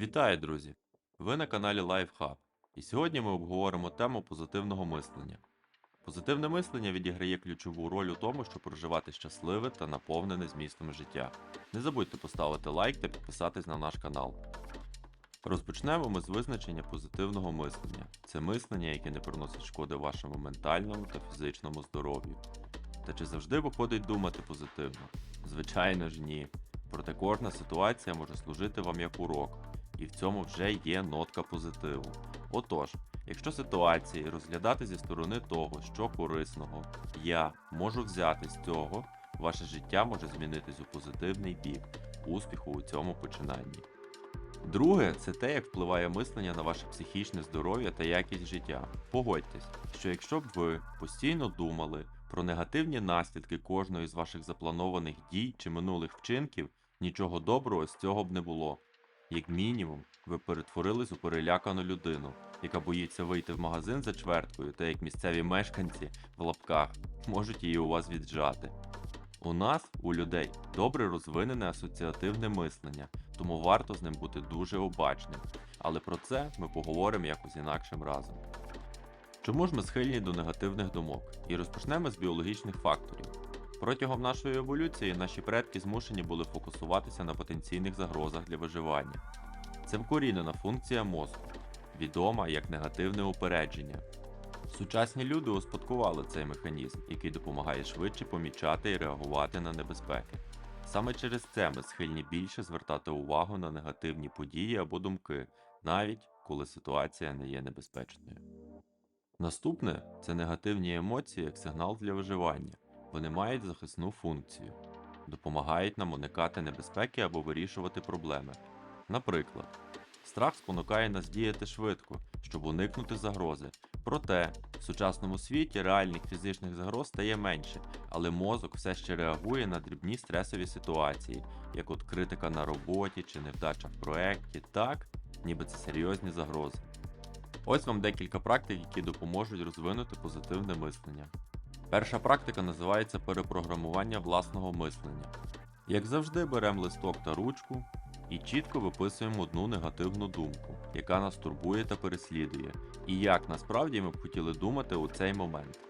Вітаю, друзі! Ви на каналі LifeHub. І сьогодні ми обговоримо тему позитивного мислення. Позитивне мислення відіграє ключову роль у тому, щоб проживати щасливе та наповнене змістом життя. Не забудьте поставити лайк та підписатись на наш канал. Розпочнемо ми з визначення позитивного мислення. Це мислення, яке не приносить шкоди вашому ментальному та фізичному здоров'ю. Та чи завжди виходить думати позитивно? Звичайно ж ні. Проте кожна ситуація може служити вам як урок, і в цьому вже є нотка позитиву. Отож, якщо ситуації розглядати зі сторони того, що корисного я можу взяти з цього, ваше життя може змінитись у позитивний бік, успіху у цьому починанні. Друге, це те, як впливає мислення на ваше психічне здоров'я та якість життя. Погодьтесь, що якщо б ви постійно думали про негативні наслідки кожної з ваших запланованих дій чи минулих вчинків, нічого доброго з цього б не було. Як мінімум, ви перетворились у перелякану людину, яка боїться вийти в магазин за чверткою, та як місцеві мешканці в лапках можуть її у вас віджати. У нас, у людей, добре розвинене асоціативне мислення, тому варто з ним бути дуже обачним. Але про це ми поговоримо якось інакшим разом. Чому ж ми схильні до негативних думок? І розпочнемо з біологічних факторів. Протягом нашої еволюції наші предки змушені були фокусуватися на потенційних загрозах для виживання. Це вкорінена функція мозку, відома як негативне упередження. Сучасні люди успадкували цей механізм, який допомагає швидше помічати і реагувати на небезпеки. Саме через це ми схильні більше звертати увагу на негативні події або думки, навіть коли ситуація не є небезпечною. Наступне це негативні емоції як сигнал для виживання. Вони мають захисну функцію, допомагають нам уникати небезпеки або вирішувати проблеми. Наприклад, страх спонукає нас діяти швидко, щоб уникнути загрози. Проте, в сучасному світі реальних фізичних загроз стає менше, але мозок все ще реагує на дрібні стресові ситуації, як от критика на роботі чи невдача в проєкті, так, ніби це серйозні загрози. Ось вам декілька практик, які допоможуть розвинути позитивне мислення. Перша практика називається перепрограмування власного мислення. Як завжди, беремо листок та ручку і чітко виписуємо одну негативну думку, яка нас турбує та переслідує, і як насправді ми б хотіли думати у цей момент.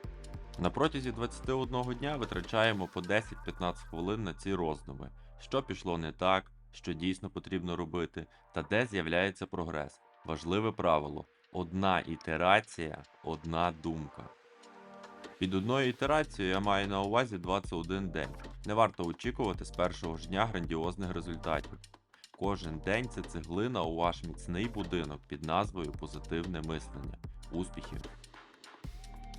На протязі 21 дня витрачаємо по 10-15 хвилин на ці роздуми, що пішло не так, що дійсно потрібно робити, та де з'являється прогрес. Важливе правило: одна ітерація, одна думка. Під одною ітерацією я маю на увазі 21 день. Не варто очікувати з першого ж дня грандіозних результатів. Кожен день це цеглина у ваш міцний будинок під назвою Позитивне мислення. Успіхів!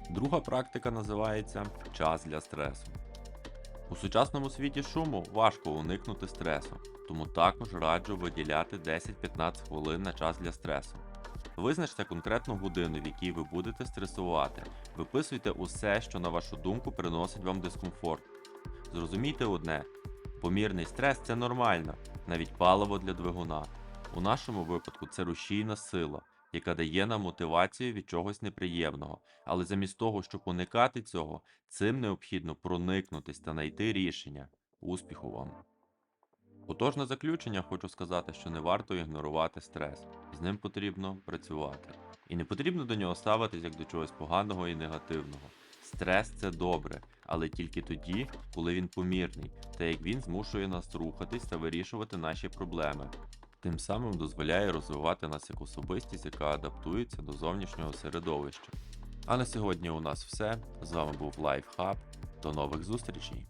Друга практика називається час для стресу. У сучасному світі шуму важко уникнути стресу, тому також раджу виділяти 10-15 хвилин на час для стресу. Визначте конкретну годину, в якій ви будете стресувати. Виписуйте усе, що на вашу думку приносить вам дискомфорт. Зрозумійте одне: помірний стрес це нормально, навіть паливо для двигуна. У нашому випадку це рушійна сила, яка дає нам мотивацію від чогось неприємного. Але замість того, щоб уникати цього, цим необхідно проникнутись та знайти рішення. Успіху вам! Отож, на заключення хочу сказати, що не варто ігнорувати стрес, з ним потрібно працювати. І не потрібно до нього ставитись як до чогось поганого і негативного. Стрес це добре, але тільки тоді, коли він помірний, та як він змушує нас рухатись та вирішувати наші проблеми. Тим самим дозволяє розвивати нас як особистість, яка адаптується до зовнішнього середовища. А на сьогодні у нас все. З вами був LifeHub. До нових зустрічей!